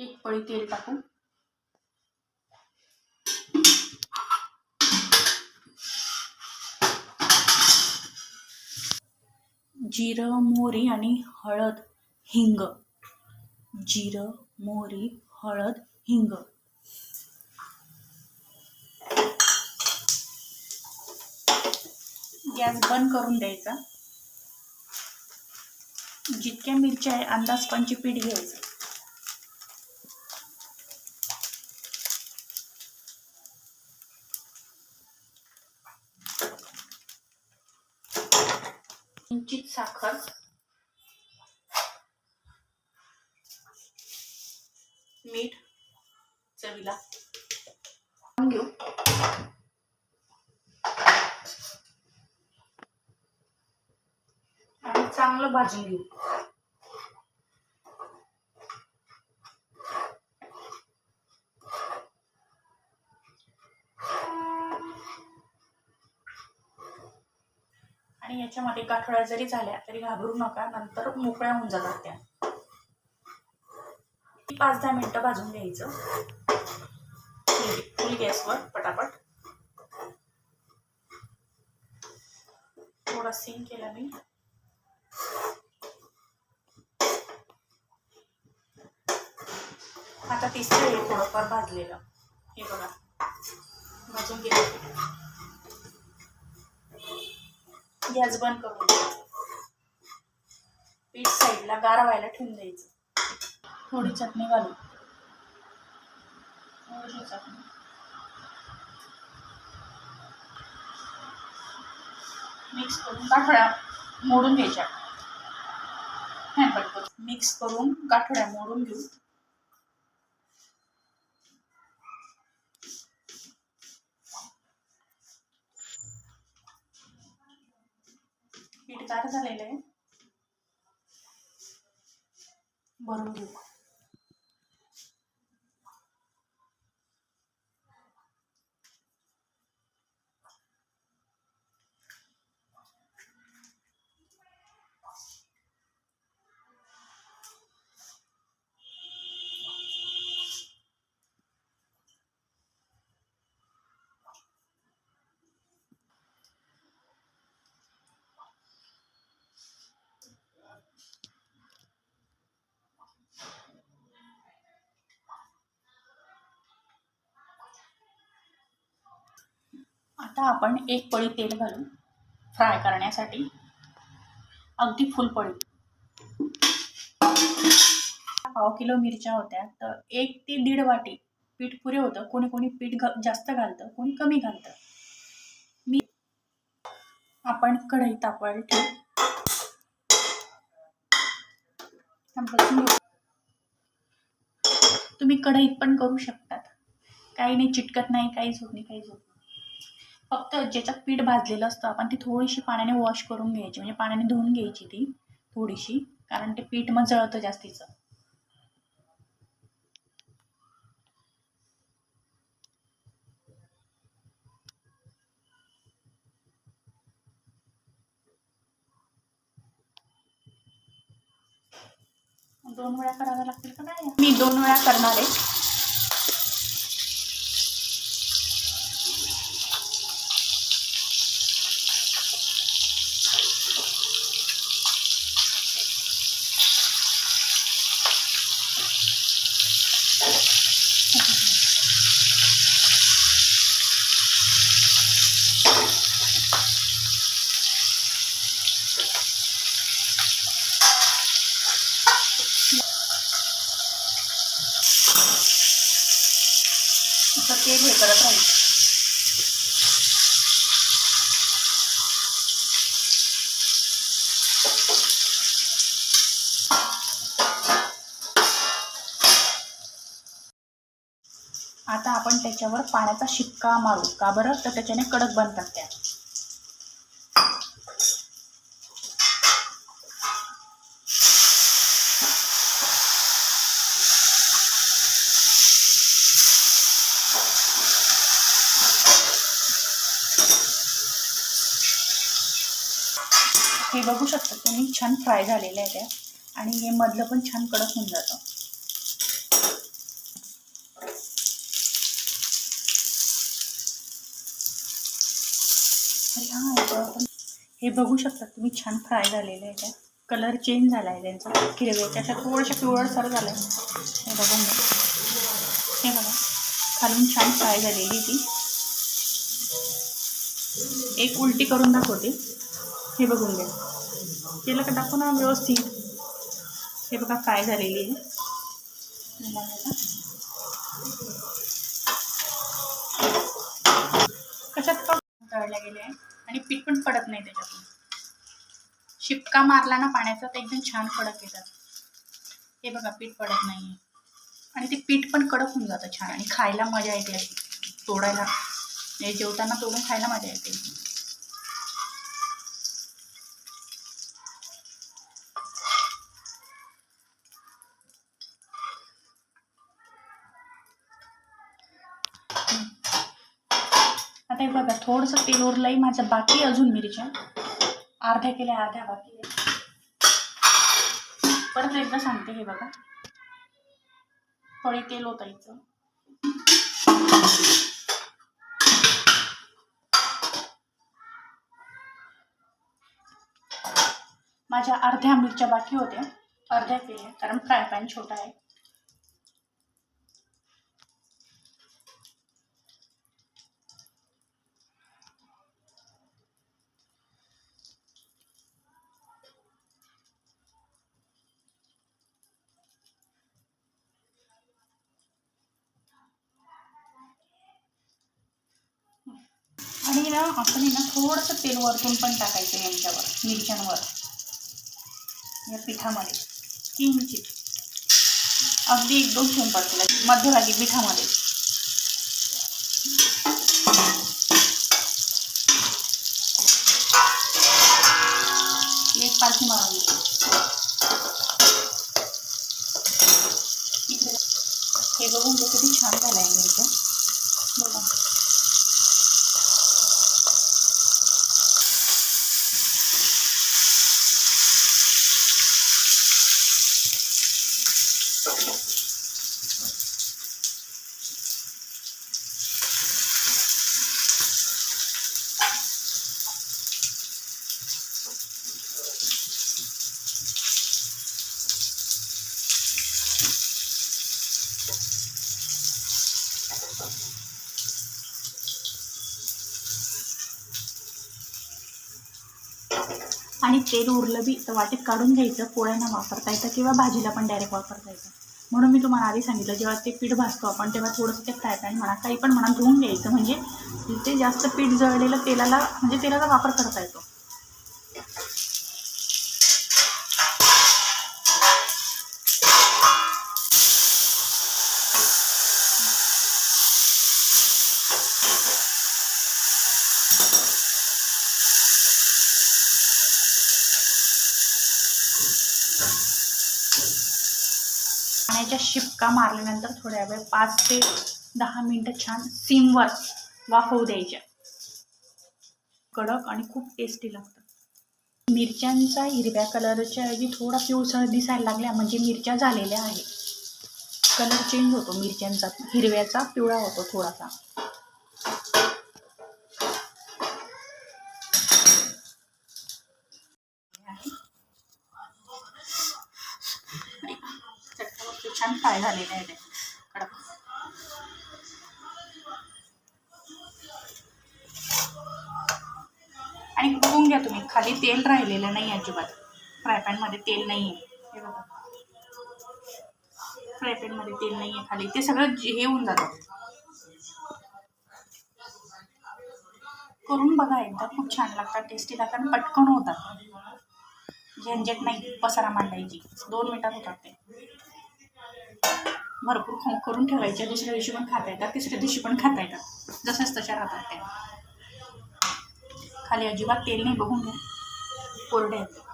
एक पळी तेल टाकू जिरं मोहरी आणि हळद हिंग. जिरं मोहरी हळद हिंग. गॅस बंद करून द्यायचा. जितक्या मिरच्या आहे अंदाज पंची पीठ घ्यायचं. किंचित साखर मीठ चवीला घेऊ आणि चांगलं भाजून घेऊ आणि मध्ये गाठोळ्या जरी झाल्या तरी घाबरू नका नंतर मोकळ्या होऊन जातात त्या. पाच दहा मिनटं भाजून घ्यायचं. फुल गॅसवर पटापट. थोडा सिंग केला मी. आता तिसरं हे थोडंफार भाजलेलं. हे बघा भाजून गेलं गॅस बंद करून द्यायचं पीठ साईडला गार व्हायला ठेवून द्यायचं. थोडी चटणी घालू थोडीशी चटणी. मिक्स करून काठोड्या मोडून घ्यायच्या. मिक्स करून गाठोड्या मोडून घेऊ. पीठ गार झालेलं आहे. भरून घेऊ. आता आपण एक पळी तेल घालू फ्राय करण्यासाठी अगदी फुल पळी. पाव किलो मिरच्या होत्या तर एक ते दीड वाटी पीठ पुरे होतं. कोणी कोणी पीठ घ जास्त घालतं कोणी कमी घालतं. मी आपण कढई तापवायला ठेवू. तुम्ही कढईत पण करू शकतात. काही नाही चिटकत नाही काहीच होत नाही काहीच होत फक्त ज्याच्यात पीठ भाजलेलं असतं आपण ती थोडीशी पाण्याने वॉश करून घ्यायची. म्हणजे पाण्याने धुवून घ्यायची ती थोडीशी कारण ते पीठ मग जळतं जास्तीचं. दोन वेळा कराव्या लागतील का? काय मी दोन वेळा करणार आहे. असं तेल हे करत राहील. आता आपण त्याच्यावर पाण्याचा शिक्का मारू. का बरं? तर त्याच्याने कडक बनतात त्या हे बघू शकता तुम्ही छान फ्राय झालेल्या आहे त्या आणि हे मधलं पण छान कडक होऊन जातं. हां हे बघू शकता तुम्ही छान फ्राय झालेले आहे त्या कलर चेंज झाला आहे त्यांचा. हिरव्याच्या अशा थोडशा पिवळसर झालं आहे. हे बघून हे बघा. खालून छान फ्राय झालेली ती. एक उलटी करून दाखवते. हे बघून घ्या. केलं का टाकू ना व्यवस्थित. हे बघा फ्राय झालेली आहे. कशात पण तळल्या गेले आहे आणि पीठ पण पडत नाही त्याच्यातून. शिपका मारला ना पाण्याचा तर एकदम छान कडक येतात. हे बघा पीठ पडत नाही आणि ते पीठ पण कडक होऊन जातं छान. आणि खायला मजा येते अशी. तोडायला. म्हणजे जेवताना तोडून खायला मजा येते. आता हे बघा थोडंसं तेल उरलंही माझं बाकी अजून मिरच्या. अर्ध्या केल्या अर्ध्या बाकी आहे. परत एकदा सांगते हे बघा. थोडी तेल ओतायचं. माझ्या अर्ध्या मिरच्या बाकी होत्या. अर्ध्या केल्या कारण फ्राय पॅन छोटा आहे. ना आपण ना थोडंसं तेल वरतून पण टाकायचं यांच्यावर मिरच्यांवर. या पिठामध्ये किंचित. अगदी एक दोन थेंब तुला मध्यभागी पिठामध्ये. एक पाठी मारावी हे बघून ते किती छान झालं आहे मिरच्या. बघा. आणि तेल उरलं बी तर वाटीत काढून घ्यायचं पोळ्यांना वापरता येतं किंवा भाजीला पण डायरेक्ट वापरता येतं. म्हणून मी तुम्हाला आधी सांगितलं जेव्हा ते पीठ भाजतो आपण तेव्हा थोडंसं ते फ्राय पॅन म्हणा काही पण म्हणा धुवून घ्यायचं. म्हणजे ते जास्त पीठ जळलेलं तेलाला म्हणजे तेलाचा वापर करता येतो. पाण्याच्या शिपका मारल्यानंतर थोड्या वेळ पाच ते दहा मिनटं छान सिमवर वाफवू द्यायच्या. कडक आणि खूप टेस्टी लागतं मिरच्यांचा हिरव्या कलरच्या ऐवजी थोडा पिवसळ दिसायला लागल्या म्हणजे मिरच्या झालेल्या आहे कलर चेंज होतो मिरच्यांचा. हिरव्याचा पिवळा होतो थोडासा. फ्राय झालेले आहे ते. कडक आणि बघून घ्या तुम्ही? खाली तेल राहिलेलं नाही अजिबात. फ्राय पॅनमध्ये तेल नाही आहे हे बघा. फ्राय पॅनमध्ये तेल नाही आहे खाली. ते सगळं जे- हे होऊन जातं. करून बघा एकदा. खूप छान लागतात टेस्टी लागतात आणि पटकन होतात. झंझट नाही. पसारा मांडायची. दोन मिनिटात होतात ते. भरपूर खाऊ करून ठेवायच्या. दुसऱ्या दिवशी पण खाता येतात तिसऱ्या दिवशी पण खाता येतात. जसंच तशा राहतात त्या. खाली अजिबात तेल नाही बघून घ्या. कोरडे आहेत.